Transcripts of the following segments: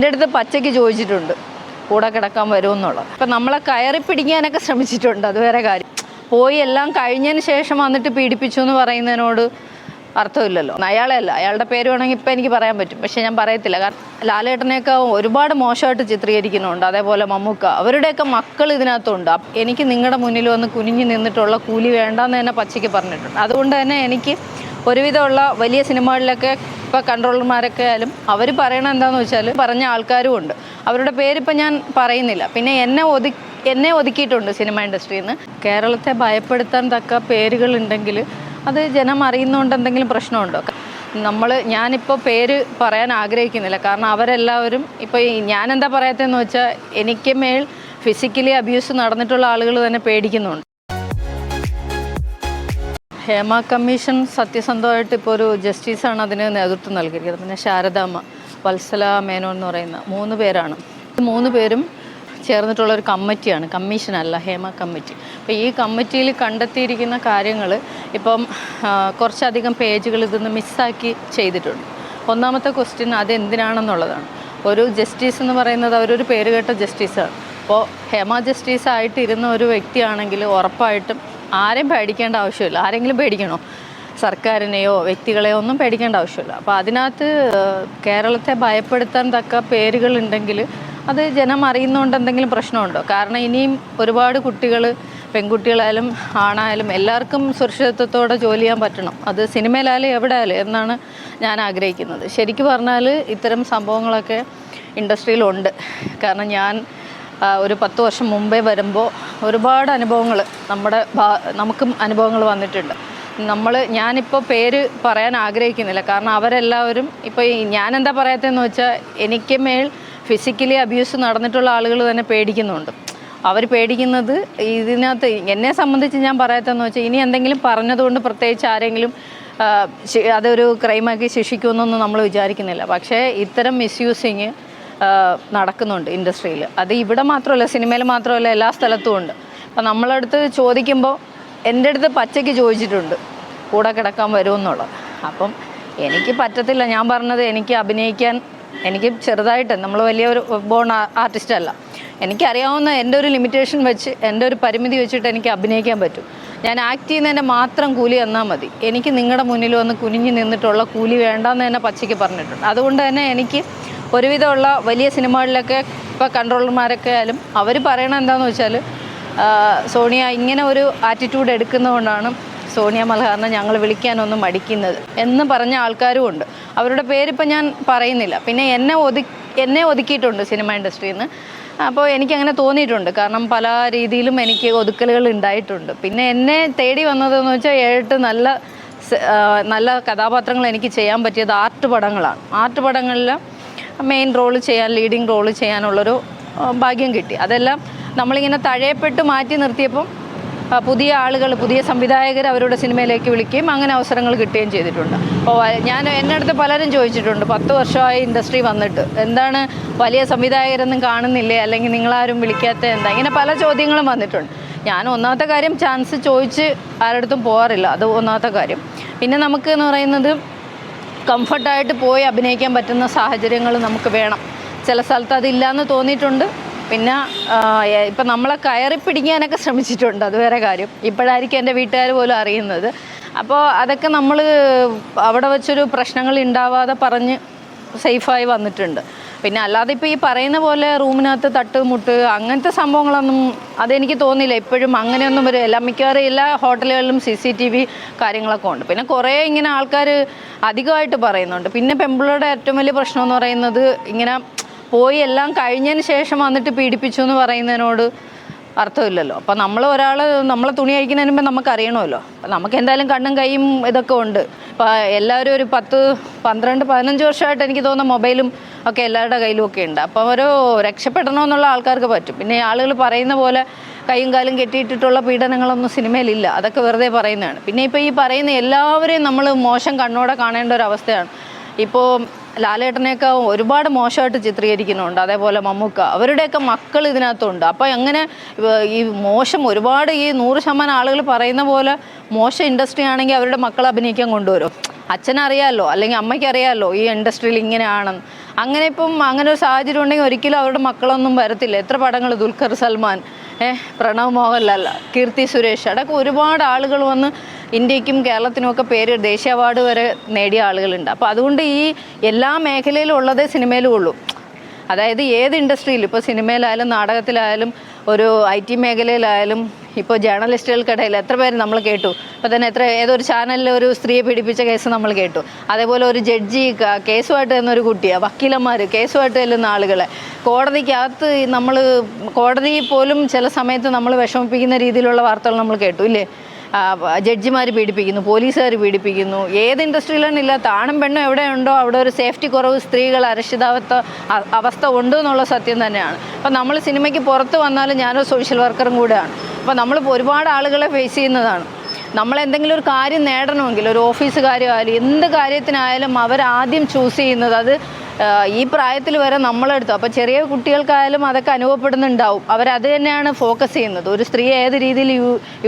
എന്റെ അടുത്ത് പച്ചയ്ക്ക് ചോദിച്ചിട്ടുണ്ട് കൂടെ കിടക്കാൻ വരുമെന്നുള്ളത്. അപ്പം നമ്മളെ കയറി പിടിക്കാനൊക്കെ ശ്രമിച്ചിട്ടുണ്ട് അത് വേറെ കാര്യം. പോയി എല്ലാം കഴിഞ്ഞതിന് ശേഷം വന്നിട്ട് പീഡിപ്പിച്ചു എന്ന് പറയുന്നതിനോട് അർത്ഥമില്ലല്ലോ. അയാളെ അല്ല അയാളുടെ പേര് വേണമെങ്കിൽ ഇപ്പം എനിക്ക് പറയാൻ പറ്റും പക്ഷേ ഞാൻ പറയത്തില്ല. കാരണം ലാലേട്ടനെയൊക്കെ ഒരുപാട് മോശമായിട്ട് ചിത്രീകരിക്കുന്നുണ്ട് അതേപോലെ മമ്മൂക്ക. അവരുടെയൊക്കെ മക്കൾ ഇതിനകത്തുണ്ട്. എനിക്ക് നിങ്ങളുടെ മുന്നിൽ വന്ന് കുനിഞ്ഞു നിന്നിട്ടുള്ള കൂലി വേണ്ടെന്ന് തന്നെ പച്ചയ്ക്ക് പറഞ്ഞിട്ടുണ്ട്. അതുകൊണ്ട് തന്നെ എനിക്ക് ഒരുവിധമുള്ള വലിയ സിനിമകളിലൊക്കെ ഇപ്പോൾ കൺട്രോളർമാരൊക്കെ ആയാലും അവർ പറയണ എന്താണെന്ന് വെച്ചാൽ പറഞ്ഞ ആൾക്കാരും ഉണ്ട്. അവരുടെ പേരിപ്പോൾ ഞാൻ പറയുന്നില്ല. പിന്നെ എന്നെ ഒതു എന്നെ ഒതുക്കിയിട്ടുണ്ട് സിനിമ ഇൻഡസ്ട്രിയിൽ നിന്ന് കേരളത്തെ ഭയപ്പെടുത്താൻ തക്ക പേരുകളുണ്ടെങ്കിൽ അത് ജനം അറിയുന്നതുകൊണ്ട് എന്തെങ്കിലും പ്രശ്നമുണ്ടോ? നമ്മൾ ഞാനിപ്പോൾ പേര് പറയാൻ ആഗ്രഹിക്കുന്നില്ല. കാരണം അവരെല്ലാവരും ഇപ്പോൾ ഞാനെന്താ പറയാത്തതെന്ന് വെച്ചാൽ എനിക്ക് മേൽ ഫിസിക്കലി അബ്യൂസ് നടന്നിട്ടുള്ള ആളുകൾ തന്നെ പേടിക്കുന്നുണ്ട്. ഹേമ കമ്മീഷൻ സത്യസന്ധമായിട്ട് ഇപ്പോൾ ഒരു ജസ്റ്റിസാണ് അതിന് നേതൃത്വം നൽകിയിരിക്കുന്നത്. പിന്നെ ശാരദാമ്മ വത്സല മേനോൻ എന്ന് പറയുന്ന മൂന്ന് പേരാണ്. മൂന്ന് പേരും ചേർന്നിട്ടുള്ള ഒരു കമ്മിറ്റിയാണ്. കമ്മീഷനല്ല ഹേമ കമ്മിറ്റി. അപ്പോൾ ഈ കമ്മിറ്റിയിൽ കണ്ടെത്തിയിരിക്കുന്ന കാര്യങ്ങൾ ഇപ്പം കുറച്ചധികം പേജുകൾ ഇതൊന്ന് മിസ്സാക്കി ചെയ്തിട്ടുണ്ട്. ഒന്നാമത്തെ ക്വസ്റ്റ്യൻ അതെന്തിനാണെന്നുള്ളതാണ്. ഒരു ജസ്റ്റിസ് എന്ന് പറയുന്നത് അവരൊരു പേരുകേട്ട ജസ്റ്റിസാണ്. അപ്പോൾ ഹേമ ജസ്റ്റിസ് ആയിട്ട് ഇരുന്ന ഒരു വ്യക്തിയാണെങ്കിൽ ഉറപ്പായിട്ടും ആരെയും പേടിക്കേണ്ട ആവശ്യമില്ല. ആരെങ്കിലും പേടിക്കണോ? സർക്കാരിനെയോ വ്യക്തികളെയോ ഒന്നും പേടിക്കേണ്ട ആവശ്യമില്ല. അപ്പോൾ അതിനകത്ത് കേരളത്തെ ഭയപ്പെടുത്താൻ തക്ക പേരുകളുണ്ടെങ്കിൽ അത് ജനം അറിയുന്നതുകൊണ്ട് എന്തെങ്കിലും പ്രശ്നമുണ്ടോ? കാരണം ഇനിയും ഒരുപാട് കുട്ടികൾ പെൺകുട്ടികളായാലും ആണായാലും എല്ലാവർക്കും സുരക്ഷിതത്വത്തോടെ ജോലി ചെയ്യാൻ പറ്റണം. അത് സിനിമയിലായാലും എവിടെ ആയാലും എന്നാണ് ഞാൻ ആഗ്രഹിക്കുന്നത്. ശരിക്കും പറഞ്ഞാൽ ഇത്തരം സംഭവങ്ങളൊക്കെ ഇൻഡസ്ട്രിയിലുണ്ട്. കാരണം ഞാൻ ഒരു പത്ത് വർഷം മുമ്പേ വരുമ്പോൾ ഒരുപാട് അനുഭവങ്ങൾ നമ്മുടെ നമുക്കും അനുഭവങ്ങൾ വന്നിട്ടുണ്ട്. നമ്മൾ ഞാനിപ്പോൾ പേര് പറയാൻ ആഗ്രഹിക്കുന്നില്ല. കാരണം അവരെല്ലാവരും ഇപ്പോൾ എന്താ പറയാത്തതെന്ന് വെച്ചാൽ എനിക്ക് മേൽ ഫിസിക്കലി അബ്യൂസ് നടന്നിട്ടുള്ള ആളുകൾ തന്നെ പേടിക്കുന്നുണ്ട്. അവർ പേടിക്കുന്നത് ഇതിനകത്ത് എന്നെ സംബന്ധിച്ച് ഞാൻ പറയാത്തതെന്ന് വെച്ചാൽ ഇനി എന്തെങ്കിലും പറഞ്ഞതുകൊണ്ട് പ്രത്യേകിച്ച് ആരെങ്കിലും അതൊരു ക്രൈമാക്കി ശിക്ഷിക്കുമെന്നൊന്നും നമ്മൾ വിചാരിക്കുന്നില്ല. പക്ഷേ ഇത്തരം മിസ്യൂസിങ് നടക്കുന്നുണ്ട് ഇൻഡസ്ട്രിയിൽ അത് ഇവിടെ മാത്രമല്ല സിനിമയിൽ മാത്രമല്ല എല്ലാ സ്ഥലത്തും ഉണ്ട്. അപ്പം നമ്മളടുത്ത് ചോദിക്കുമ്പോൾ എന്റെ അടുത്ത് പച്ചയ്ക്ക് ചോദിച്ചിട്ടുണ്ട് കൂടെ കിടക്കാൻ വരുമെന്നുള്ളത് അപ്പം എനിക്ക് പറ്റത്തില്ല. ഞാൻ പറഞ്ഞത് എനിക്ക് അഭിനയിക്കാൻ എനിക്ക് ചെറുതായിട്ട് നമ്മൾ വലിയ ഒരു ബോൺ ആർട്ടിസ്റ്റ് അല്ല. എനിക്കറിയാവുന്ന എന്റെ ഒരു ലിമിറ്റേഷൻ വെച്ച് എന്റെ ഒരു പരിമിതി വെച്ചിട്ട് എനിക്ക് അഭിനയിക്കാൻ പറ്റും. ഞാൻ ആക്ട് ചെയ്യുന്നതിന്റെ മാത്രം കൂലി തന്നാൽ മതി. എനിക്ക് നിങ്ങളുടെ മുന്നിൽ വന്ന് കുനിഞ്ഞു നിന്നിട്ടുള്ള കൂലി വേണ്ടെന്ന് തന്നെ പച്ചയ്ക്ക് പറഞ്ഞിട്ടുണ്ട്. അതുകൊണ്ട് തന്നെ എനിക്ക് ഒരുവിധമുള്ള വലിയ സിനിമകളിലൊക്കെ ഇപ്പോൾ കൺട്രോളർമാരൊക്കെ ആയാലും അവർ പറയണ എന്താണെന്ന് വെച്ചാൽ സോണിയ ഇങ്ങനെ ഒരു ആറ്റിറ്റ്യൂഡ് എടുക്കുന്നതുകൊണ്ടാണ് സോണിയ മൽഹാറിനെ ഞങ്ങൾ വിളിക്കാനൊന്നും മടിക്കുന്നത് എന്ന് പറഞ്ഞ ആൾക്കാരും ഉണ്ട്. അവരുടെ പേരിപ്പോൾ ഞാൻ പറയുന്നില്ല. പിന്നെ എന്നെ ഒതു എന്നെ ഒതുക്കിയിട്ടുണ്ട് സിനിമ ഇൻഡസ്ട്രിയിൽ നിന്ന്. അപ്പോൾ എനിക്ക് അങ്ങനെ തോന്നിയിട്ടുണ്ട്. കാരണം പല രീതിയിലും എനിക്ക് ഒതുക്കലുകൾ ഉണ്ടായിട്ടുണ്ട്. പിന്നെ എന്നെ തേടി വന്നതെന്ന് വെച്ചാൽ ഏഴെട്ട് നല്ല നല്ല കഥാപാത്രങ്ങൾ എനിക്ക് ചെയ്യാൻ പറ്റിയത് ആർട്ട് പടങ്ങളാണ്. ആർട്ട് പടങ്ങളിൽ മെയിൻ റോൾ ചെയ്യാൻ ലീഡിങ് റോൾ ചെയ്യാനുള്ളൊരു ഭാഗ്യം കിട്ടി. അതെല്ലാം നമ്മളിങ്ങനെ തഴയപ്പെട്ട് മാറ്റി നിർത്തിയപ്പം പുതിയ ആളുകൾ പുതിയ സംവിധായകർ അവരുടെ സിനിമയിലേക്ക് വിളിക്കുകയും അങ്ങനെ അവസരങ്ങൾ കിട്ടുകയും ചെയ്തിട്ടുണ്ട്. അപ്പോൾ ഞാൻ എന്റെ അടുത്ത് പലരും ചോദിച്ചിട്ടുണ്ട് പത്ത് വർഷമായി ഇൻഡസ്ട്രി വന്നിട്ട് എന്താണ് വലിയ സംവിധായകരൊന്നും കാണുന്നില്ലേ? അല്ലെങ്കിൽ നിങ്ങളാരും വിളിക്കാത്ത എന്താ? ഇങ്ങനെ പല ചോദ്യങ്ങളും വന്നിട്ടുണ്ട്. ഞാൻ ഒന്നാമത്തെ കാര്യം ചാൻസ് ചോദിച്ച് ആരടുത്തും പോകാറില്ല. അത് ഒന്നാമത്തെ കാര്യം. പിന്നെ നമുക്ക് എന്ന് പറയുന്നത് കംഫർട്ടായിട്ട് പോയി അഭിനയിക്കാൻ പറ്റുന്ന സാഹചര്യങ്ങൾ നമുക്ക് വേണം. ചില സ്ഥലത്ത് അതില്ലാന്ന് തോന്നിയിട്ടുണ്ട്. പിന്നെ ഇപ്പം നമ്മളെ കയറി പിടിക്കാനൊക്കെ ശ്രമിച്ചിട്ടുണ്ട് അത് വേറെ കാര്യം. ഇപ്പോഴായിരിക്കും എന്റെ വീട്ടുകാർ പോലും അറിയുന്നത്. അപ്പോൾ അതൊക്കെ നമ്മൾ അവിടെ വെച്ചൊരു പ്രശ്നങ്ങൾ ഉണ്ടാവാതെ പറഞ്ഞ് സേഫായി വന്നിട്ടുണ്ട്. പിന്നെ അല്ലാതെ ഇപ്പോൾ ഈ പറയുന്ന പോലെ റൂമിനകത്ത് തട്ട് മുട്ട് അങ്ങനത്തെ സംഭവങ്ങളൊന്നും അതെനിക്ക് തോന്നിയില്ല. ഇപ്പോഴും അങ്ങനെയൊന്നും ഒരു എല്ലാ മിക്കവാറും എല്ലാ ഹോട്ടലുകളിലും സി സി ടി വി കാര്യങ്ങളൊക്കെ ഉണ്ട്. പിന്നെ കുറേ ഇങ്ങനെ ആൾക്കാർ അധികമായിട്ട് പറയുന്നുണ്ട്. പിന്നെ പെമ്പിളുടെ ഏറ്റവും വലിയ പ്രശ്നം എന്ന് പറയുന്നത് ഇങ്ങനെ പോയി എല്ലാം കഴിഞ്ഞതിന് ശേഷം വന്നിട്ട് പീഡിപ്പിച്ചു എന്ന് പറയുന്നതിനോട് അർത്ഥമില്ലല്ലോ. അപ്പം നമ്മൾ ഒരാൾ നമ്മളെ തുണി അഴിക്കുന്നതിന് മുമ്പ് നമുക്ക് അറിയണമല്ലോ. അപ്പം നമുക്ക് എന്തായാലും കണ്ണും കൈയും ഇതൊക്കെ ഉണ്ട്. ഇപ്പം എല്ലാവരും ഒരു പത്ത് പന്ത്രണ്ട് പതിനഞ്ച് വർഷമായിട്ട് എനിക്ക് തോന്നുന്ന മൊബൈലും ഒക്കെ എല്ലാവരുടെ കയ്യിലും ഒക്കെ ഉണ്ട്. അപ്പോൾ ഒരു രക്ഷപ്പെടണമെന്നുള്ള ആൾക്കാർക്ക് പറ്റും. പിന്നെ ആളുകൾ പറയുന്ന പോലെ കൈയും കാലും കെട്ടിയിട്ടിട്ടുള്ള പീഡനങ്ങളൊന്നും സിനിമയിലില്ല. അതൊക്കെ വെറുതെ പറയുന്നതാണ്. പിന്നെ ഇപ്പോൾ ഈ പറയുന്ന എല്ലാവരെയും നമ്മൾ മോശം കണ്ണോടെ കാണേണ്ട ഒരു അവസ്ഥയാണ്. ഇപ്പോൾ ലാലേട്ടനെയൊക്കെ ഒരുപാട് മോശമായിട്ട് ചിത്രീകരിക്കുന്നുണ്ട്. അതേപോലെ മമ്മൂക്ക. അവരുടെയൊക്കെ മക്കൾ ഇതിനകത്തുണ്ട്. അപ്പോൾ അങ്ങനെ ഇവ- ഈ മോശം ഒരുപാട് ഈ നൂറ് ശതമാനം ആളുകൾ പറയുന്ന പോലെ മോശം ഇൻഡസ്ട്രി ആണെങ്കിൽ അവരുടെ മക്കളെ അഭിനയിക്കാൻ കൊണ്ടുവരും. അച്ഛനറിയാമല്ലോ അല്ലെങ്കിൽ അമ്മയ്ക്കറിയാമല്ലോ ഈ ഇൻഡസ്ട്രിയിൽ ഇങ്ങനെയാണെന്ന്. അങ്ങനെ ഇപ്പം അങ്ങനെ ഒരു സാഹചര്യം ഉണ്ടെങ്കിൽ ഒരിക്കലും അവരുടെ മക്കളൊന്നും വരത്തില്ല. എത്ര പടങ്ങൾ ദുൽഖർ സൽമാൻ ഏഹ് പ്രണവ് മോഹൻലാൽ കീർത്തി സുരേഷ് അടക്കം ഒരുപാട് ആളുകൾ വന്ന് ഇന്ത്യക്കും കേരളത്തിനുമൊക്കെ പേര് ദേശീയ അവാർഡ് വരെ നേടിയ ആളുകളുണ്ട്. അപ്പോൾ അതുകൊണ്ട് ഈ എല്ലാ മേഖലയിലും ഉള്ളതേ സിനിമയിലും ഉള്ളൂ അതായത് ഏത് ഇൻഡസ്ട്രിയിലും ഇപ്പോൾ സിനിമയിലായാലും നാടകത്തിലായാലും ഒരു ഐ ടി മേഖലയിലായാലും ഇപ്പോൾ ജേർണലിസ്റ്റുകൾക്കിടയിൽ എത്ര പേര് നമ്മൾ കേട്ടു? ഇപ്പോൾ തന്നെ എത്ര ഏതൊരു ചാനലിൽ ഒരു സ്ത്രീയെ പീഡിപ്പിച്ച കേസ് നമ്മൾ കേട്ടു. അതേപോലെ ഒരു ജഡ്ജി കേസുമായിട്ട് ചെന്നൊരു കുട്ടിയെ വക്കീലന്മാർ കേസുമായിട്ട് ചെല്ലുന്ന ആളുകളെ. കോടതിക്കകത്ത് നമ്മൾ കോടതി പോലും ചില സമയത്ത് നമ്മൾ വിഷമിപ്പിക്കുന്ന രീതിയിലുള്ള വാർത്തകൾ നമ്മൾ കേട്ടു ഇല്ലേ? ജഡ്ജിമാർ പീഡിപ്പിക്കുന്നു പോലീസുകാർ പീഡിപ്പിക്കുന്നു. ഏത് ഇൻഡസ്ട്രിയിലാണ് ഇല്ലാത്ത ആണും പെണ്ണും എവിടെയുണ്ടോ അവിടെ ഒരു സേഫ്റ്റി കുറവ് സ്ത്രീകൾ അരക്ഷിതാവസ്ഥ അവസ്ഥ ഉണ്ട് എന്നുള്ള സത്യം തന്നെയാണ്. അപ്പം നമ്മൾ സിനിമയ്ക്ക് പുറത്ത് വന്നാലും ഞാനൊരു സോഷ്യൽ വർക്കറും കൂടെയാണ്. അപ്പോൾ നമ്മൾ ഒരുപാട് ആളുകളെ ഫേസ് ചെയ്യുന്നതാണ്. നമ്മൾ എന്തെങ്കിലും ഒരു കാര്യം നേടണമെങ്കിൽ ഒരു ഓഫീസ് കാര്യമായാലും എന്ത് കാര്യത്തിനായാലും അവരാദ്യം ചൂസ് ചെയ്യുന്നത് അത് ഈ പ്രായത്തിൽ വരെ നമ്മളെടുത്തു. അപ്പോൾ ചെറിയ കുട്ടികൾക്കായാലും അതൊക്കെ അനുഭവപ്പെടുന്നുണ്ടാവും. അവരത് തന്നെയാണ് ഫോക്കസ് ചെയ്യുന്നത്. ഒരു സ്ത്രീയെ ഏത് രീതിയിൽ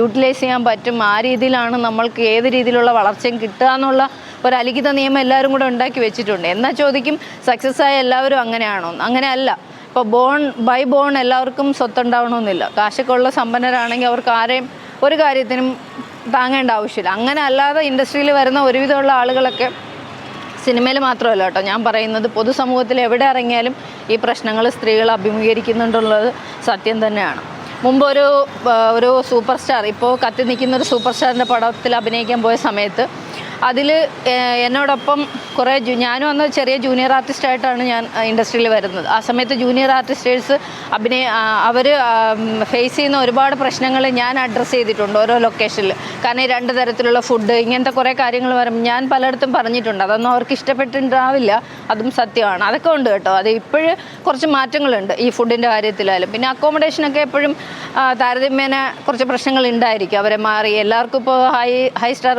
യൂട്ടിലൈസ് ചെയ്യാൻ പറ്റും ആ രീതിയിലാണ് നമ്മൾക്ക് ഏത് രീതിയിലുള്ള വളർച്ചയും കിട്ടുക എന്നുള്ള ഒരു അലിഖിത നിയമം എല്ലാവരും കൂടെ ഉണ്ടാക്കി വെച്ചിട്ടുണ്ട്. എന്നാൽ ചോദിക്കും? സക്സസ് ആയ എല്ലാവരും അങ്ങനെയാണോ? അങ്ങനെയല്ല. ഇപ്പോൾ ബോൺ ബൈ ബോൺ എല്ലാവർക്കും സ്വത്തുണ്ടാവണമെന്നില്ല. കാശൊക്കെ ഉള്ള സമ്പന്നരാണെങ്കിൽ അവർക്ക് ആരെയും ഒരു കാര്യത്തിനും താങ്ങേണ്ട ആവശ്യമില്ല. അങ്ങനെ അല്ലാതെ ഇൻഡസ്ട്രിയിൽ വരുന്ന ഒരുവിധമുള്ള ആളുകളൊക്കെ സിനിമയിൽ മാത്രമല്ല കേട്ടോ ഞാൻ പറയുന്നത് പൊതുസമൂഹത്തിൽ എവിടെ ഇറങ്ങിയാലും ഈ പ്രശ്നങ്ങൾ സ്ത്രീകൾ അഭിമുഖീകരിക്കുന്നുണ്ടുള്ളത് സത്യം തന്നെയാണ്. മുമ്പ് ഒരു ഒരു സൂപ്പർ സ്റ്റാർ ഇപ്പോൾ കത്തി നിൽക്കുന്ന ഒരു സൂപ്പർ സ്റ്റാറിന്റെ പടത്തിൽ അഭിനയിക്കാൻ പോയ സമയത്ത് അതിൽ എന്നോടൊപ്പം കുറേ ഞാനും അന്ന് ചെറിയ ജൂനിയർ ആർട്ടിസ്റ്റായിട്ടാണ് ഞാൻ ഇൻഡസ്ട്രിയിൽ വരുന്നത്. ആ സമയത്ത് ജൂനിയർ ആർട്ടിസ്റ്റേഴ്സ് അഭിനയ അവർ ഫേസ് ചെയ്യുന്ന ഒരുപാട് പ്രശ്നങ്ങൾ ഞാൻ അഡ്രസ്സ് ചെയ്തിട്ടുണ്ട് ഓരോ ലൊക്കേഷനിൽ കാരണം രണ്ട് തരത്തിലുള്ള ഫുഡ് ഇങ്ങനത്തെ കുറേ കാര്യങ്ങൾ വരുമ്പോൾ ഞാൻ പലയിടത്തും പറഞ്ഞിട്ടുണ്ട്. അതൊന്നും അവർക്ക് ഇഷ്ടപ്പെട്ടിട്ടുണ്ടാവില്ല. അതും സത്യമാണ്. അതൊക്കെ ഉണ്ട് കേട്ടോ. അത് ഇപ്പോഴും കുറച്ച് മാറ്റങ്ങളുണ്ട് ഈ ഫുഡിന്റെ കാര്യത്തിലായാലും. പിന്നെ അക്കോമഡേഷനൊക്കെ എപ്പോഴും താരതമ്യേന കുറച്ച് പ്രശ്നങ്ങൾ ഉണ്ടായിരിക്കും. അവരെ മാറി എല്ലാവർക്കും ഇപ്പോൾ high high star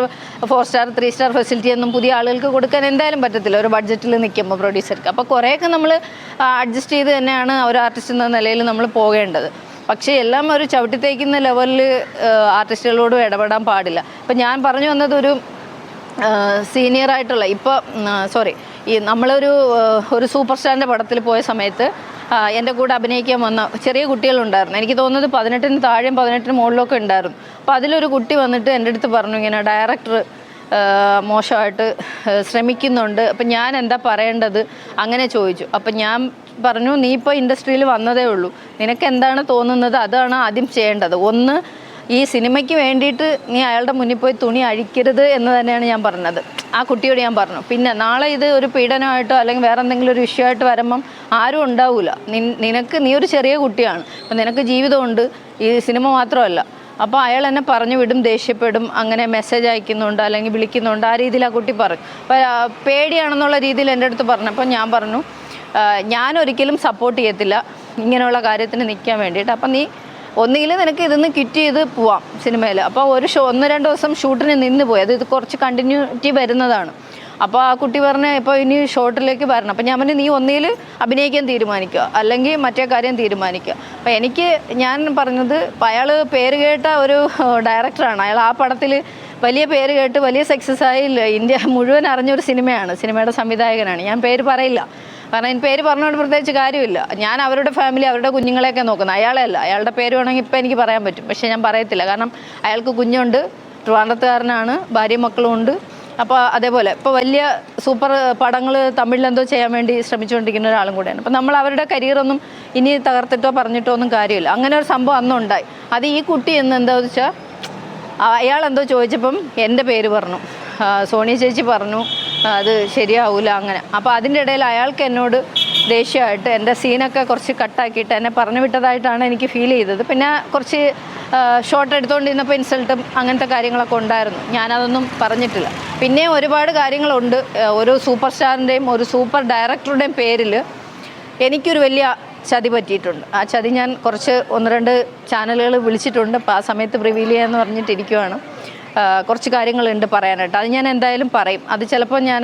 four star three star facility ഒന്നും പുതിയ ആളുകൾക്ക് കൊടുക്കാൻ എന്തായാലും പറ്റത്തില്ല. ഒരു ബഡ്ജറ്റിൽ നിൽക്കുമ്പോൾ പ്രൊഡ്യൂസർക്ക് അപ്പോൾ കുറേയൊക്കെ നമ്മൾ അഡ്ജസ്റ്റ് ചെയ്ത് തന്നെയാണ് ഒരു ആർട്ടിസ്റ്റ് എന്ന നിലയിൽ നമ്മൾ പോകേണ്ടത്. പക്ഷേ എല്ലാം ഒരു ചവിട്ടി തേക്കുന്ന ലെവലിൽ ആർട്ടിസ്റ്റുകളോട് ഇടപെടാൻ പാടില്ല. ഇപ്പം ഞാൻ പറഞ്ഞു വന്നത് ഒരു സീനിയർ ആയിട്ടുള്ള ഇപ്പോൾ സോറി ഈ നമ്മളൊരു ഒരു സൂപ്പർ സ്റ്റാറിന്റെ പടത്തിൽ പോയ സമയത്ത് എന്റെ കൂടെ അഭിനയിക്കാൻ വന്ന ചെറിയ കുട്ടികളുണ്ടായിരുന്നു. എനിക്ക് തോന്നുന്നത് പതിനെട്ടിന് താഴെയും പതിനെട്ടിന് മുകളിലൊക്കെ ഉണ്ടായിരുന്നു. അപ്പോൾ അതിലൊരു കുട്ടി വന്നിട്ട് എന്റെ അടുത്ത് പറഞ്ഞു ഇങ്ങനെ ഡയറക്ടർ മോശമായിട്ട് ശ്രമിക്കുന്നുണ്ട്. അപ്പം ഞാൻ എന്താ പറയേണ്ടത്? അങ്ങനെ ചോദിച്ചു. അപ്പം ഞാൻ പറഞ്ഞു നീ ഇപ്പോൾ ഇൻഡസ്ട്രിയിൽ വന്നതേ ഉള്ളൂ. നിനക്ക് എന്താണ് തോന്നുന്നത്? അതാണ് ആദ്യം ചെയ്യേണ്ടത്. ഒന്ന് ഈ സിനിമയ്ക്ക് വേണ്ടിയിട്ട് നീ അയാളുടെ മുന്നിൽ പോയി തുണി അഴിക്കരുത് എന്ന് തന്നെയാണ് ഞാൻ പറഞ്ഞത്. ആ കുട്ടിയോട് ഞാൻ പറഞ്ഞു. പിന്നെ നാളെ ഇത് ഒരു പീഡനമായിട്ടോ അല്ലെങ്കിൽ വേറെ എന്തെങ്കിലും ഒരു ഇഷ്യൂ ആയിട്ട് വരുമ്പം ആരും ഉണ്ടാവില്ല നിനക്ക് നീ ഒരു ചെറിയ കുട്ടിയാണ്. അപ്പം നിനക്ക് ജീവിതമുണ്ട്. ഈ സിനിമ മാത്രമല്ല. അപ്പോൾ അയാൾ എന്നെ പറഞ്ഞു വിടും ദേഷ്യപ്പെടും അങ്ങനെ മെസ്സേജ് അയക്കുന്നുണ്ട് അല്ലെങ്കിൽ വിളിക്കുന്നുണ്ട്. ആ രീതിയിൽ ആ കുട്ടി പറഞ്ഞു അപ്പോൾ പേടിയാണെന്നുള്ള രീതിയിൽ എന്റെ അടുത്ത് പറഞ്ഞപ്പോൾ ഞാൻ പറഞ്ഞു ഞാൻ ഒരിക്കലും സപ്പോർട്ട് ചെയ്യത്തില്ല. ഇങ്ങനെയുള്ള കാര്യത്തിന് നിൽക്കാൻ വേണ്ടിയിട്ട്. അപ്പം നീ ഒന്നുകിൽ നിനക്ക് ഇതൊന്ന് കിറ്റ് ചെയ്ത് പോവാം സിനിമയിൽ അപ്പോൾ ഒരു ഷോ ഒന്ന് രണ്ട് ദിവസം ഷൂട്ടിന് നിന്ന് പോയി. അത് ഇത് കുറച്ച് കണ്ടിന്യൂറ്റി വരുന്നതാണ്. അപ്പോൾ ആ കുട്ടി പറഞ്ഞ ഇപ്പോൾ ഇനി ഷോട്ടിലേക്ക് വരണം. അപ്പോൾ ഞാൻ പറഞ്ഞു നീ ഒന്നിൽ അഭിനയിക്കാൻ തീരുമാനിക്കുക അല്ലെങ്കിൽ മറ്റേ കാര്യം തീരുമാനിക്കുക. അപ്പോൾ എനിക്ക് ഞാൻ പറഞ്ഞത് അയാൾ പേര് കേട്ട ഒരു ഡയറക്ടറാണ് അയാൾ ആ പടത്തിൽ വലിയ പേര് കേട്ട് വലിയ സക്സസ് ആയി ഇന്ത്യ മുഴുവൻ അറിഞ്ഞൊരു സിനിമയാണ്. സിനിമയുടെ സംവിധായകനാണ്. ഞാൻ പേര് പറയില്ല. കാരണം എനിക്ക് പേര് പറഞ്ഞുകൊണ്ട് പ്രത്യേകിച്ച് കാര്യമില്ല. ഞാൻ അവരുടെ ഫാമിലി അവരുടെ കുഞ്ഞുങ്ങളെയൊക്കെ നോക്കുന്നത് അയാളെ അല്ല അയാളുടെ പേര് വേണമെങ്കിൽ ഇപ്പം എനിക്ക് പറയാൻ പറ്റും. പക്ഷേ ഞാൻ പറയത്തില്ല. കാരണം അയാൾക്ക് കുഞ്ഞുണ്ട് ട്രിവാൻഡ്രത്തുകാരനാണ് ഭാര്യ മക്കളും ഉണ്ട്. അപ്പോൾ അതേപോലെ ഇപ്പോൾ വലിയ സൂപ്പർ പടങ്ങൾ തമിഴിൽ എന്തോ ചെയ്യാൻ വേണ്ടി ശ്രമിച്ചുകൊണ്ടിരിക്കുന്ന ഒരാളും കൂടെയാണ്. അപ്പോൾ നമ്മൾ അവരുടെ കരിയറൊന്നും ഇനി തകർത്തിട്ടോ പറഞ്ഞിട്ടോ ഒന്നും കാര്യമില്ല. അങ്ങനെ ഒരു സംഭവം അന്നുണ്ടായി. അത് ഈ കുട്ടി എന്ന് എന്താ വെച്ചാൽ അയാൾ എന്തോ ചോദിച്ചപ്പം എന്റെ പേര് പറഞ്ഞു. സോണിയ ചേച്ചി പറഞ്ഞു അത് ശരിയാവില്ല അങ്ങനെ. അപ്പോൾ അതിന്റെ ഇടയിൽ അയാൾക്ക് എന്നോട് ദേഷ്യമായിട്ട് എന്റെ സീനൊക്കെ കുറച്ച് കട്ടാക്കിയിട്ട് എന്നെ പറഞ്ഞു വിട്ടതായിട്ടാണ് എനിക്ക് ഫീൽ ചെയ്തത്. പിന്നെ കുറച്ച് ഷോട്ട് എടുത്തുകൊണ്ടിരുന്നപ്പോൾ ഇൻസൾട്ടും അങ്ങനത്തെ കാര്യങ്ങളൊക്കെ ഉണ്ടായിരുന്നു. ഞാനതൊന്നും പറഞ്ഞിട്ടില്ല. പിന്നെ ഒരുപാട് കാര്യങ്ങളുണ്ട്. ഒരു സൂപ്പർ സ്റ്റാറിന്റെയും ഒരു സൂപ്പർ ഡയറക്ടറുടെയും പേരിൽ എനിക്കൊരു വലിയ ചതി പറ്റിയിട്ടുണ്ട്. ആ ചതി ഞാൻ കുറച്ച് ഒന്ന് രണ്ട് ചാനലുകൾ വിളിച്ചിട്ടുണ്ട്. അപ്പോൾ ആ സമയത്ത് പ്രിവീൽ ചെയ്യാമെന്ന് പറഞ്ഞിട്ടിരിക്കുവാണ് കുറച്ച് കാര്യങ്ങളുണ്ട് പറയാനായിട്ട്. അത് ഞാൻ എന്തായാലും പറയും. അത് ചിലപ്പോൾ ഞാൻ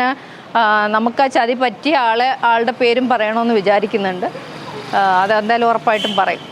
നമുക്ക് ആ ചതി പറ്റിയ ആളെ ആളുടെ പേരും പറയണമെന്ന് വിചാരിക്കുന്നുണ്ട്. അതെന്തായാലും ഉറപ്പായിട്ടും പറയും.